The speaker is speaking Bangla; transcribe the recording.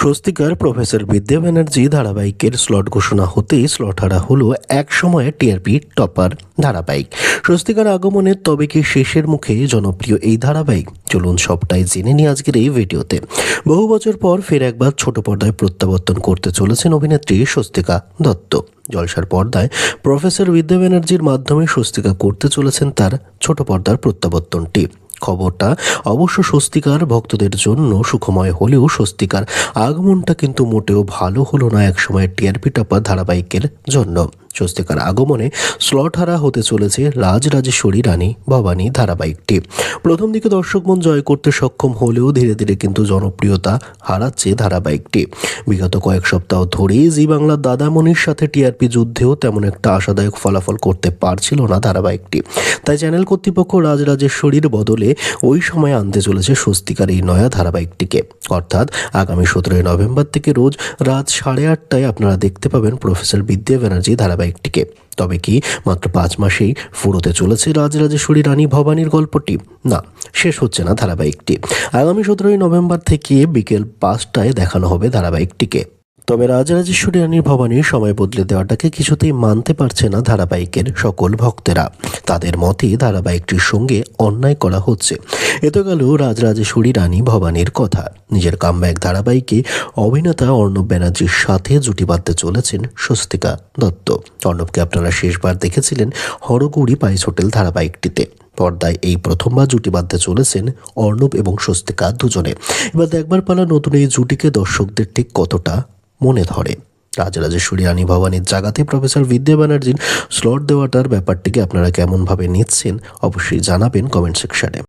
স্বস্তিকার প্রফেসর বিদ্যা ব্যানার্জি ধারাবাহিকের স্লট ঘোষণা হতেই স্লট হারা হলো এক সময় টিআরপি টপার ধারাবাহিক। স্বস্তিকার আগমনের তবে কি শেষের মুখে জনপ্রিয় এই ধারাবাহিক? চলুন সবটাই জেনে নিই আজকের এই ভিডিওতে। বহু বছর পর ফের একবার ছোট পর্দায় প্রত্যাবর্তন করতে চলেছেন অভিনেত্রী স্বস্তিকা দত্ত। জলসার পর্দায় প্রফেসর বিদ্যা ব্যানার্জির মাধ্যমে স্বস্তিকা করতে চলেছেন তার ছোট পর্দার প্রত্যাবর্তনটি। খবরটা। অবশ্য স্বস্তিকার ভক্তদের জন্য সুখময় হলেও স্বস্তিকার। আগমনটা কিন্তু মোটেও ভালো হলো না একসময় টিআরপি টপা ধারাবাহিকের জন্য। স্বস্তিকার আগমনে স্লট হারা হতে চলেছে রাজরাজেশ্বরী রানী ভবানী ধারাবাহিকটি। প্রথম দিকে দর্শক মন জয় করতে সক্ষম হলেও ধীরে ধীরে কিন্তু জনপ্রিয়তা হারাচ্ছে ধারাবাহিকটি। বিগত কয়েক সপ্তাহ ধরেই জি বাংলার দাদামণির সাথে টিআরপি যুদ্ধেও তেমন একটা আশাদায়ক ফলাফল করতে পারছিল না ধারাবাহিকটি। তাই চ্যানেল কর্তৃপক্ষ রাজরাজেশ্বরীর বদলে ওই সময় আনতে চলেছে স্বস্তিকার এই নয়া ধারাবাহিকটিকে। অর্থাৎ আগামী সতেরোই নভেম্বর থেকে রোজ রাত সাড়ে আটটায় আপনারা দেখতে পাবেন প্রফেসর বিদ্যা ব্যানার্জি ধারাবাহিকটিকে তবে কি, মাত্র পাঁচ মাসেই ফুরোতে চলেছে রাজরাজেশ্বরী রানী ভবানীর গল্পটি? না, শেষ হচ্ছে না ধারাবাহিকটি। আগামী সতেরোই নভেম্বর থেকে বিকেল পাঁচটায় দেখানো হবে ধারাবাহিকটিকে। তবে রাজরাজেশ্বরী রানীর ভবানীর সময় বদলে দেওয়াটাকে কিছুতেই মানতে পারছে না ধারাবাহিকের সকল ভক্তেরা। তাদের মতে ধারাবাহিকটির সঙ্গে অন্যায় করা হচ্ছে। এ তো গেল রাজরাজেশ্বরী রানী ভবানীর কথা। নিজের কামব্যাক ধারাবাহিকে অভিনেতা অর্ণব ব্যানার্জির সাথে জুটি বাঁধতে চলেছেন স্বস্তিকা দত্ত। অর্ণবকে আপনারা শেষবার দেখেছিলেন হরগৌরী পাইস হোটেল ধারাবাহিকটিতে। পর্দায় এই প্রথমবার জুটি বাঁধতে চলেছেন অর্ণব এবং স্বস্তিকা দুজনে। এবার দেখবার পালা নতুন এই জুটিকে দর্শকদের ঠিক কতটা মনে ধরে। রাজরাজেশ্বরী রানী ভবানীর জায়গাতে প্রফেসর বিদ্যা ব্যানার্জির স্লট দেওয়াটার ব্যাপারটিকে আপনারা কেমনভাবে নিচ্ছেন, অবশ্যই জানাবেন কমেন্ট সেকশনে